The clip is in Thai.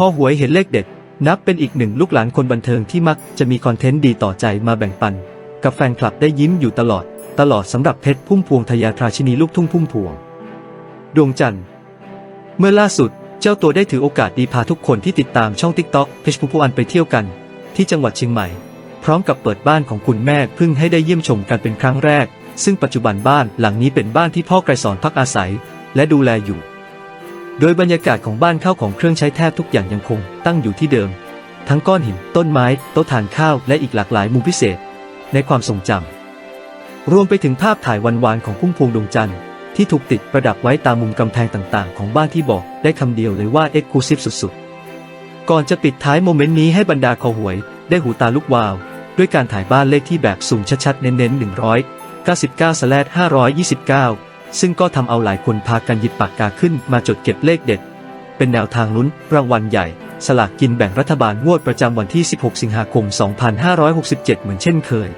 คอหวยเห็นเลขเด็ด นับเป็นอีกหนึ่งลูกหลานคนบันเทิงที่มักจะมีคอนเทนต์ดีต่อใจมาแบ่งปัน กับแฟนคลับได้ยิ้มอยู่ตลอด ตลอดสำหรับเพชรพุ่มพวงทยาทราชินีลูกทุ่งพุ่มพวง ดวงจันทร์ เมื่อล่าสุดเจ้าตัวได้ถือโอกาสดีพาทุกคนที่ติดตามช่อง TikTok เพชรพุ่มพวงไปเที่ยวกัน ที่จังหวัดเชียงใหม่ พร้อมกับเปิดบ้านของคุณแม่เพิ่งให้ได้เยี่ยมชมกันเป็นครั้งแรก ซึ่งปัจจุบันบ้านหลังนี้เป็นบ้านที่พ่อไกรสอนพักอาศัย และดูแลอยู่ โดยบรรยากาศของบ้านข้าวของเครื่องใช้แทบทุกอย่างยังคงตั้งอยู่ที่เดิม ทั้งก้อนหิน ต้นไม้ โต๊ะทานข้าว และอีกหลากหลายมุมพิเศษ ในความทรงจำ รวมไปถึงภาพถ่ายวันๆของพุ่มพวงดวงจันทร์ที่ถูกติดประดับไว้ตามมุมกำแพงต่างๆ ของบ้านที่บอกได้คำเดียวเลยว่าเอ็กซ์คลูซีฟสุดๆ ก่อนจะปิดท้ายโมเมนต์นี้ให้บรรดาคอหวย ได้หูตาลุกวาว ด้วยการถ่ายบ้านเลขที่แบบสูงชัดๆ เน้นๆ199 529 ซึ่งก็ทำเอาหลายคนพากันหยิบปากกาขึ้นมาจดเก็บเลขเด็ด เป็นแนวทางลุ้นรางวัลใหญ่ สลากกินแบ่งรัฐบาลงวดประจำวันที่ 16 สิงหาคม 2567 เหมือนเช่นเคย